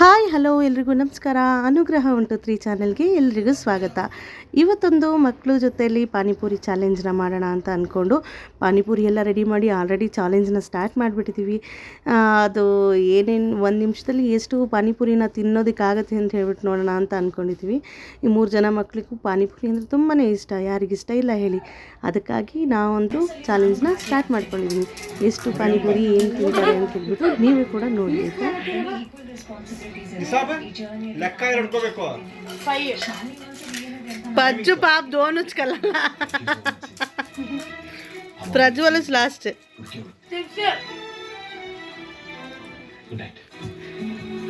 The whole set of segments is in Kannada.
ಹಾಯ್, ಹಲೋ, ಎಲ್ರಿಗೂ ನಮಸ್ಕಾರ. ಅನುಗ್ರಹ ಉಂಟು ತ್ರೀ ಚಾನೆಲ್ಗೆ, ಎಲ್ರಿಗೂ ಸ್ವಾಗತ. ಇವತ್ತೊಂದು ಮಕ್ಕಳು ಜೊತೆಯಲ್ಲಿ ಪಾನಿಪುರಿ ಚಾಲೆಂಜ್ನ ಮಾಡೋಣ ಅಂತ ಅಂದ್ಕೊಂಡು ಪಾನಿಪುರಿ ಎಲ್ಲ ರೆಡಿ ಮಾಡಿ ಆಲ್ರೆಡಿ ಚಾಲೆಂಜ್ನ ಸ್ಟಾರ್ಟ್ ಮಾಡಿಬಿಟ್ಟಿದ್ದೀವಿ ಅದು ಏನೇನು ಒಂದು ನಿಮಿಷದಲ್ಲಿ ಎಷ್ಟು ಪಾನಿಪುರಿನ ತಿನ್ನೋದಕ್ಕಾಗತ್ತೆ ಅಂತ ಹೇಳ್ಬಿಟ್ಟು ನೋಡೋಣ ಅಂತ ಅಂದ್ಕೊಂಡಿದ್ದೀವಿ ಈ ಮೂರು ಜನ ಮಕ್ಕಳಿಗೂ ಪಾನಿಪುರಿ ಅಂದರೆ ತುಂಬಾ ಇಷ್ಟ. ಯಾರಿಗಿಷ್ಟ ಇಲ್ಲ ಹೇಳಿ. ಅದಕ್ಕಾಗಿ ನಾವೊಂದು ಚಾಲೆಂಜ್ನ ಸ್ಟಾರ್ಟ್ ಮಾಡ್ಕೊಂಡಿದ್ದೀವಿ ಎಷ್ಟು ಪಾನಿಪುರಿ, ಏನು ತಿಂತಾರೆ ಅಂತ ಹೇಳ್ಬಿಟ್ಟು ನೀವು ಕೂಡ ನೋಡಬೇಕು. ಸಾಬನ್ ಲೆಕ್ಕ ಹಿಡ್ಕೋಬೇಕು ಪಜ್ಜು ಪಾಪ್ ದೋನುಚ್ಕಲ್ಲ ಪ್ರಜ್ವಲ್ ಇಸ್ ಲಾಸ್ಟ್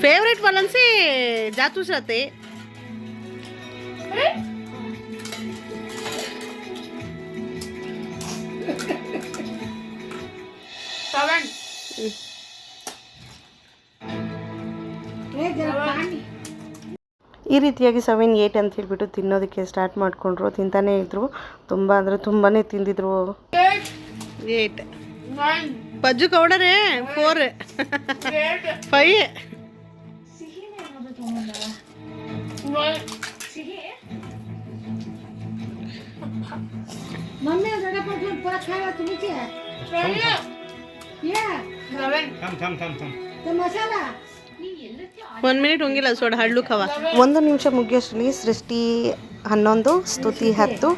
ಫೇವ್ರೆಟ್ వాళ్ళನ್ಸಿ ಜಾತು ಸತೆ సెవెన్ ಈ ರೀತಿಯಾಗಿ ಸೆವೆನ್ ಏಯ್ಟ್ ಅಂತ ಹೇಳಿಬಿಟ್ಟು ತಿನ್ನೋದಕ್ಕೆ ಸ್ಟಾರ್ಟ್ ಮಾಡಿಕೊಂಡ್ರು. ತಿಂತಾನೆ ಇದ್ರು. ತುಂಬ ಅಂದರೆ ತುಂಬಾ ತಿಂದಿದ್ರು. ಏಯ್ಟ್. ಬಜ್ಜು ಕೌಡರೇ ಫೋರ್ ಫೈ ತಮಸಾಲಾ ಒಂದು ಮಿನಿಟ್ ಹೋಗಿಲ್ಲ ಸೋಡ ಹಳ್ಳು ಕವ. ಒಂದು ನಿಮಿಷ ಮುಗಿಯೋಷ್ಟ್ರಲ್ಲಿ ಸೃಷ್ಟಿ ಹನ್ನೊಂದು ಸ್ತುತಿ ಹತ್ತು.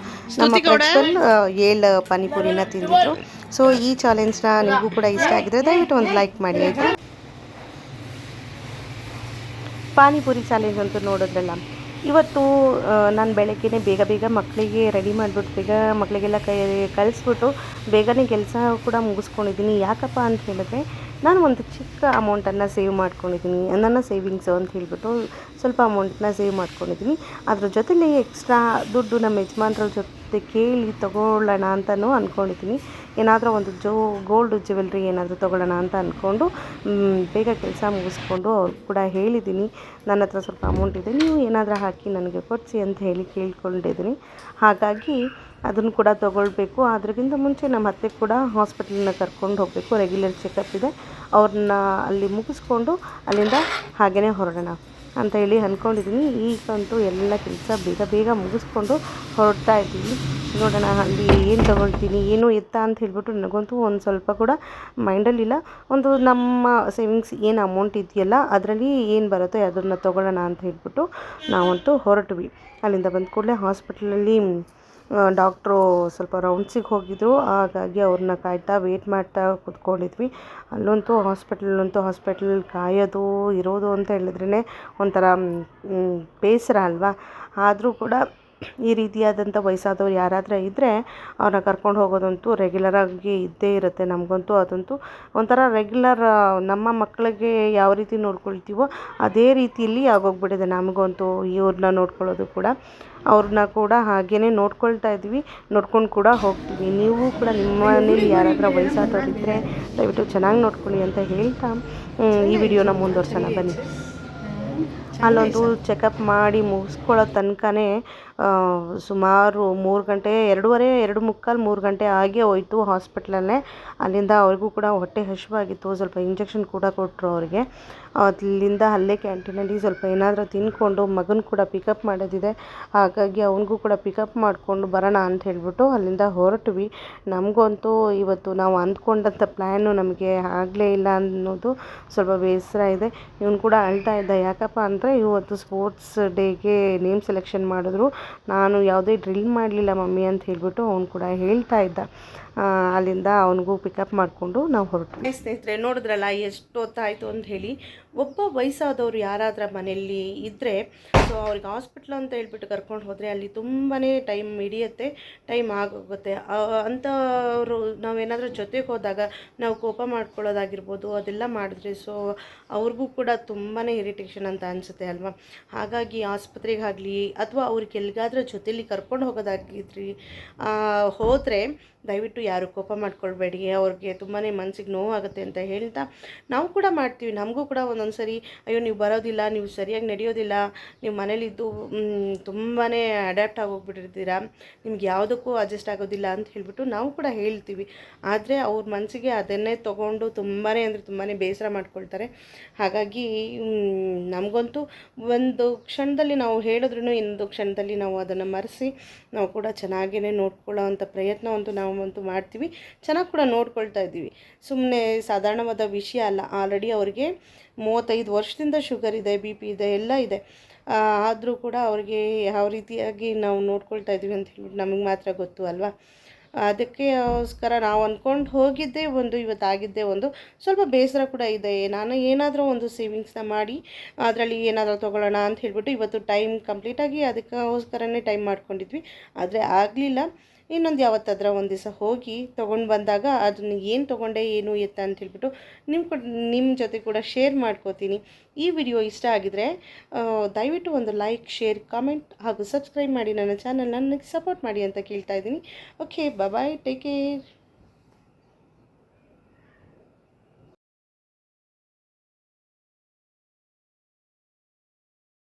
ನಮ್ಮ ಪ್ರಿನ್ಸಿಪಲ್ ಏಳು ಪಾನಿಪುರಿನ ತಿಂದಿದ್ರು. ಸೊ ಈ ಚಾಲೆಂಜ್ನ ನಿಮಗೂ ಕೂಡ ಇಷ್ಟ ಆಗಿದೆ ದಯವಿಟ್ಟು ಒಂದು ಲೈಕ್ ಮಾಡಿ ಆಯಿತು? ಪಾನಿಪುರಿ ಚಾಲೆಂಜ್ ಅಂತೂ ನೋಡಿದ್ರಲ್ಲ. ಇವತ್ತು ನಾನು ಬೆಳಗ್ಗೆ ಬೇಗ ಬೇಗ ಮಕ್ಕಳಿಗೆ ರೆಡಿ ಮಾಡಿಬಿಟ್ಟು ಬೇಗ ಮಕ್ಕಳಿಗೆಲ್ಲ ಕೈ ಕಳಿಸ್ಬಿಟ್ಟು ಬೇಗನೆ ಕೆಲಸ ಕೂಡ ಮುಗಿಸ್ಕೊಂಡಿದ್ದೀನಿ. ಯಾಕಪ್ಪ ಅಂತ ಹೇಳಿದ್ರೆ ನಾನು ಒಂದು ಚಿಕ್ಕ ಅಮೌಂಟನ್ನು ಸೇವ್ ಮಾಡ್ಕೊಂಡಿದ್ದೀನಿ, ನನ್ನ ಸೇವಿಂಗ್ಸು ಅಂತ ಹೇಳಿಬಿಟ್ಟು ಸ್ವಲ್ಪ ಅಮೌಂಟನ್ನ ಸೇವ್ ಮಾಡ್ಕೊಂಡಿದ್ದೀನಿ. ಅದ್ರ ಜೊತೆಲಿ ಎಕ್ಸ್ಟ್ರಾ ದುಡ್ಡು ನಮ್ಮ ಯಜಮಾನ್ರ ಜೊತೆ ಕೇಳಿ ತೊಗೊಳ್ಳೋಣ ಅಂತಲೂ ಅಂದ್ಕೊಂಡಿದ್ದೀನಿ ಏನಾದರೂ ಒಂದು ಜೋ, ಗೋಲ್ಡ್ ಜ್ಯುವೆಲ್ರಿ ಏನಾದರೂ ತೊಗೊಳ್ಳೋಣ ಅಂತ ಅಂದ್ಕೊಂಡು ಬೇಗ ಕೆಲಸ ಮುಗಿಸ್ಕೊಂಡು ಅವ್ರು ಕೂಡ ಹೇಳಿದ್ದೀನಿ, ನನ್ನ ಹತ್ರ ಸ್ವಲ್ಪ ಅಮೌಂಟ್ ಇದೆ, ನೀವು ಏನಾದರೂ ಹಾಕಿ ನನಗೆ ಕೊಡಿಸಿ ಅಂತ ಹೇಳಿ ಕೇಳ್ಕೊಂಡಿದ್ದೀನಿ. ಹಾಗಾಗಿ ಅದನ್ನು ಕೂಡ ತೊಗೊಳ್ಬೇಕು. ಅದ್ರಕ್ಕಿಂತ ಮುಂಚೆ ನಮ್ಮ ಅತ್ತೆ ಕೂಡ ಹಾಸ್ಪಿಟ್ಲನ್ನ ಕರ್ಕೊಂಡು ಹೋಗಬೇಕು. ರೆಗ್ಯುಲರ್ ಚೆಕಪ್ ಇದೆ. ಅವ್ರನ್ನ ಅಲ್ಲಿ ಮುಗಿಸ್ಕೊಂಡು ಅಲ್ಲಿಂದ ಹಾಗೇ ಹೊರಡೋಣ ಅಂತ ಹೇಳಿ ಅಂದ್ಕೊಂಡಿದ್ದೀನಿ ಈಗಂತೂ ಎಲ್ಲ ಕೆಲಸ ಬೇಗ ಬೇಗ ಮುಗಿಸ್ಕೊಂಡು ಹೊರಡ್ತಾ ಇದ್ದೀನಿ. ನೋಡೋಣ ಅಲ್ಲಿ ಏನು ತೊಗೊಳ್ತೀನಿ, ಏನು ಎತ್ತ ಅಂತ ಹೇಳ್ಬಿಟ್ಟು ನನಗಂತೂ ಒಂದು ಸ್ವಲ್ಪ ಕೂಡ ಮೈಂಡಲ್ಲಿಲ್ಲ ಒಂದು ನಮ್ಮ ಸೇವಿಂಗ್ಸ್ ಏನು ಅಮೌಂಟ್ ಇದೆಯಲ್ಲ ಅದರಲ್ಲಿ ಏನು ಬರುತ್ತೋ ಅದನ್ನು ತೊಗೊಳ್ಳೋಣ ಅಂತ ಹೇಳ್ಬಿಟ್ಟು ನಾವಂತೂ ಹೊರಟ್ವಿ. ಅಲ್ಲಿಂದ ಬಂದ ಕೂಡಲೇ ಹಾಸ್ಪಿಟ್ಲಲ್ಲಿ ಡಾಕ್ಟ್ರು ಸ್ವಲ್ಪ ರೌಂಡ್ಸಿಗೆ ಹೋಗಿದ್ರು. ಹಾಗಾಗಿ ಅವ್ರನ್ನ ಕಾಯ್ತಾ ವೇಟ್ ಮಾಡ್ತಾ ಕೂತ್ಕೊಂಡಿದ್ವಿ. ಅಲ್ಲಂತೂ ಹಾಸ್ಪಿಟ್ಲಲ್ಲಂತೂ ಹಾಸ್ಪಿಟ್ಲ್ ಕಾಯೋದು, ಇರೋದು ಅಂತ ಹೇಳಿದ್ರೇ ಒಂಥರ ಬೇಸರ ಅಲ್ವಾ? ಆದರೂ ಕೂಡ ಈ ರೀತಿಯಾದಂಥ ವಯಸ್ಸಾದವ್ರು ಯಾರಾದರೂ ಇದ್ದರೆ ಅವ್ರನ್ನ ಕರ್ಕೊಂಡು ಹೋಗೋದಂತೂ ರೆಗ್ಯುಲರಾಗಿ ಇದ್ದೇ ಇರುತ್ತೆ. ನಮಗಂತೂ ಅದಂತೂ ಒಂಥರ ರೆಗ್ಯುಲರ್ ನಮ್ಮ ಮಕ್ಕಳಿಗೆ ಯಾವ ರೀತಿ ನೋಡ್ಕೊಳ್ತೀವೋ ಅದೇ ರೀತಿಯಲ್ಲಿ ಆಗೋಗ್ಬಿಟ್ಟಿದೆ ನಮಗಂತೂ ಇವ್ರನ್ನ ನೋಡ್ಕೊಳ್ಳೋದು ಕೂಡ. ಅವ್ರನ್ನ ಕೂಡ ಹಾಗೇ ನೋಡ್ಕೊಳ್ತಾ ಇದ್ವಿ ನೋಡ್ಕೊಂಡು ಕೂಡ ಹೋಗ್ತೀವಿ. ನೀವು ಕೂಡ ನಿಮ್ಮ ಮನೇಲಿ ಯಾರಾದರೂ ವಯಸ್ಸಾದವ್ರು ಇದ್ದರೆ ದಯವಿಟ್ಟು ಚೆನ್ನಾಗಿ ನೋಡ್ಕೊಳ್ಳಿ ಅಂತ ಹೇಳ್ತಾ ಈ ವಿಡಿಯೋನ ಮುಂದುವರ್ಸೋಣ. ಬನ್ನಿ. ಅಲ್ಲೊಂದು ಚೆಕಪ್ ಮಾಡಿ ಮುಗಿಸ್ಕೊಳ್ಳೋ ತನಕನೇ ಸುಮಾರು ಮೂರು ಗಂಟೆ ಎರಡೂವರೆ ಎರಡು ಮುಕ್ಕಾಲು ಮೂರು ಗಂಟೆ ಆಗೇ ಹೋಯಿತು ಹಾಸ್ಪಿಟ್ಲಲ್ಲೇ ಅಲ್ಲಿಂದ ಅವ್ರಿಗೂ ಕೂಡ ಹೊಟ್ಟೆ ಹಸಿವಾಗಿತ್ತು ಸ್ವಲ್ಪ ಇಂಜೆಕ್ಷನ್ ಕೂಡ ಕೊಟ್ಟರು ಅವ್ರಿಗೆ. ಅಲ್ಲಿಂದ ಅಲ್ಲೇ ಕ್ಯಾಂಟೀನಲ್ಲಿ ಸ್ವಲ್ಪ ಏನಾದರೂ ತಿಂದ್ಕೊಂಡು ಮಗನ ಕೂಡ ಪಿಕಪ್ ಮಾಡೋದಿದೆ. ಹಾಗಾಗಿ ಅವನಿಗೂ ಕೂಡ ಪಿಕಪ್ ಮಾಡಿಕೊಂಡು ಬರೋಣ ಅಂತ ಹೇಳ್ಬಿಟ್ಟು ಅಲ್ಲಿಂದ ಹೊರಟ್ವಿ. ನಮಗಂತೂ ಇವತ್ತು ನಾವು ಅಂದ್ಕೊಂಡಂಥ ಪ್ಲ್ಯಾನು ನಮಗೆ ಆಗಲೇ ಇಲ್ಲ ಅನ್ನೋದು ಸ್ವಲ್ಪ ಬೇಸರ ಇದೆ. ಇವನು ಕೂಡ ಅಳ್ತಾ ಇದ್ದ. ಯಾಕಪ್ಪ ಅಂದರೆ ಇವತ್ತು ಸ್ಪೋರ್ಟ್ಸ್ ಡೇಗೆ ನೇಮ್ ಸೆಲೆಕ್ಷನ್ ಮಾಡಿದ್ರು. ನಾನು ಯಾವುದೇ ಡ್ರಿಲ್ ಮಾಡಲಿಲ್ಲ ಮಮ್ಮಿ ಅಂತ ಹೇಳಿಬಿಟ್ಟು ಅವನು ಕೂಡ ಹೇಳ್ತಾ ಇದ್ದ. ಅಲ್ಲಿಂದ ಅವನಿಗೂ ಪಿಕಪ್ ಮಾಡಿಕೊಂಡು ನಾವು ಹೊರಟು ಸ್ನೇಹಿತರೆ, ನೋಡಿದ್ರಲ್ಲ ಎಷ್ಟು ಹೊತ್ತಾಯಿತು ಅಂತ ಹೇಳಿ. ಒಬ್ಬ ವಯಸ್ಸಾದವರು ಯಾರಾದ್ರ ಮನೆಯಲ್ಲಿ ಇದ್ದರೆ ಸೊ ಅವ್ರಿಗೆ ಹಾಸ್ಪಿಟ್ಲ್ ಅಂತ ಹೇಳ್ಬಿಟ್ಟು ಕರ್ಕೊಂಡು ಹೋದರೆ ಅಲ್ಲಿ ತುಂಬಾ ಟೈಮ್ ಹಿಡಿಯುತ್ತೆ ಟೈಮ್ ಆಗೋಗುತ್ತೆ. ಅಂಥವರು ನಾವೇನಾದರೂ ಜೊತೆಗೆ ಹೋದಾಗ ನಾವು ಕೋಪ ಮಾಡ್ಕೊಳ್ಳೋದಾಗಿರ್ಬೋದು, ಅದೆಲ್ಲ ಮಾಡಿದ್ರೆ ಸೊ ಅವ್ರಿಗೂ ಕೂಡ ತುಂಬಾ ಇರಿಟೇಷನ್ ಅಂತ ಅನಿಸುತ್ತೆ ಅಲ್ವಾ? ಹಾಗಾಗಿ ಆಸ್ಪತ್ರೆಗಾಗಲಿ ಅಥವಾ ಅವ್ರಿಗೆ ಎಲ್ಲಿಗಾದ್ರೂ ಜೊತೆಯಲ್ಲಿ ಕರ್ಕೊಂಡು ಹೋಗೋದಾಗಿದ್ರಿ ಹೋದರೆ ದಯವಿಟ್ಟು ಯಾರು ಕೋಪ ಮಾಡ್ಕೊಳ್ಬೇಡಿ, ಅವ್ರಿಗೆ ತುಂಬಾ ಮನಸ್ಸಿಗೆ ನೋವಾಗುತ್ತೆ ಅಂತ ಹೇಳ್ತಾ, ನಾವು ಕೂಡ ಮಾಡ್ತೀವಿ, ನಮಗೂ ಕೂಡ ಒಂದೊಂದು ಸರಿ ಅಯ್ಯೋ, ನೀವು ಬರೋದಿಲ್ಲ, ನೀವು ಸರಿಯಾಗಿ ನಡೆಯೋದಿಲ್ಲ, ನೀವು ಮನೇಲಿದ್ದು ತುಂಬಾ ಅಡ್ಯಾಪ್ಟ್ ಆಗೋಗ್ಬಿಟ್ಟಿರ್ತೀರಾ, ನಿಮ್ಗೆ ಯಾವುದಕ್ಕೂ ಅಡ್ಜಸ್ಟ್ ಆಗೋದಿಲ್ಲ ಅಂತ ಹೇಳಿಬಿಟ್ಟು ನಾವು ಕೂಡ ಹೇಳ್ತೀವಿ. ಆದರೆ ಅವ್ರ ಮನಸ್ಸಿಗೆ ಅದನ್ನೇ ತೊಗೊಂಡು ತುಂಬಾ ಅಂದರೆ ತುಂಬಾ ಬೇಸರ ಮಾಡ್ಕೊಳ್ತಾರೆ. ಹಾಗಾಗಿ ನಮಗಂತೂ ಒಂದು ಕ್ಷಣದಲ್ಲಿ ನಾವು ಹೇಳಿದ್ರೂ ಇನ್ನೊಂದು ಕ್ಷಣದಲ್ಲಿ ನಾವು ಅದನ್ನು ಮರೆಸಿ ನಾವು ಕೂಡ ಚೆನ್ನಾಗೇ ನೋಡ್ಕೊಳ್ಳೋ ಅಂಥ ಪ್ರಯತ್ನವಂತೂ ನಾವಂತೂ ಮಾಡ್ತೀವಿ. ಚೆನ್ನಾಗಿ ಕೂಡ ನೋಡ್ಕೊಳ್ತಾ ಇದ್ದೀವಿ. ಸುಮ್ಮನೆ ಸಾಧಾರಣವಾದ ವಿಷಯ ಅಲ್ಲ. ಆಲ್ರೆಡಿ ಅವರಿಗೆ ಮೂವತ್ತೈದು ವರ್ಷದಿಂದ ಶುಗರ್ ಇದೆ, ಬಿ ಪಿ ಇದೆ, ಎಲ್ಲ ಇದೆ. ಆದರೂ ಕೂಡ ಅವ್ರಿಗೆ ಯಾವ ರೀತಿಯಾಗಿ ನಾವು ನೋಡ್ಕೊಳ್ತಾ ಇದ್ದೀವಿ ಅಂತ ಹೇಳ್ಬಿಟ್ಟು ನಮಗೆ ಮಾತ್ರ ಗೊತ್ತು ಅಲ್ವಾ? ಅದಕ್ಕೋಸ್ಕರ ನಾವು ಅಂದ್ಕೊಂಡು ಹೋಗಿದ್ದೇ ಒಂದು, ಇವತ್ತಾಗಿದ್ದೇ ಒಂದು ಸ್ವಲ್ಪ ಬೇಸರ ಕೂಡ ಇದೆ. ನಾನು ಏನಾದರೂ ಒಂದು ಸೇವಿಂಗ್ಸ್ನ ಮಾಡಿ, ಅದರಲ್ಲಿ ಏನಾದರೂ ತೊಗೊಳ್ಳೋಣ ಅಂತ ಹೇಳ್ಬಿಟ್ಟು ಇವತ್ತು ಟೈಮ್ ಕಂಪ್ಲೀಟಾಗಿ ಅದಕ್ಕೋಸ್ಕರನೇ ಟೈಮ್ ಮಾಡ್ಕೊಂಡಿದ್ವಿ. ಆದರೆ ಆಗಲಿಲ್ಲ. ಇನ್ನೊಂದು ಯಾವತ್ತಾದ್ರ ಒಂದು ದಿವಸ ಹೋಗಿ ತೊಗೊಂಡು ಬಂದಾಗ ಅದನ್ನ ಏನು ತೊಗೊಂಡೆ, ಏನು ಎತ್ತ ಅಂತ ಹೇಳ್ಬಿಟ್ಟು ನಿಮ್ಮ ನಿಮ್ಮ ಜೊತೆ ಕೂಡ ಶೇರ್ ಮಾಡ್ಕೋತೀನಿ. ಈ ವಿಡಿಯೋ ಇಷ್ಟ ಆಗಿದರೆ ದಯವಿಟ್ಟು ಒಂದು ಲೈಕ್ ಶೇರ್ ಕಾಮೆಂಟ್ ಹಾಗೂ ಸಬ್ಸ್ಕ್ರೈಬ್ ಮಾಡಿ ನನ್ನ ಚಾನಲ್ ನನಗೆ ಸಪೋರ್ಟ್ ಮಾಡಿ ಅಂತ ಕೇಳ್ತಾ ಇದ್ದೀನಿ. Okay bye take care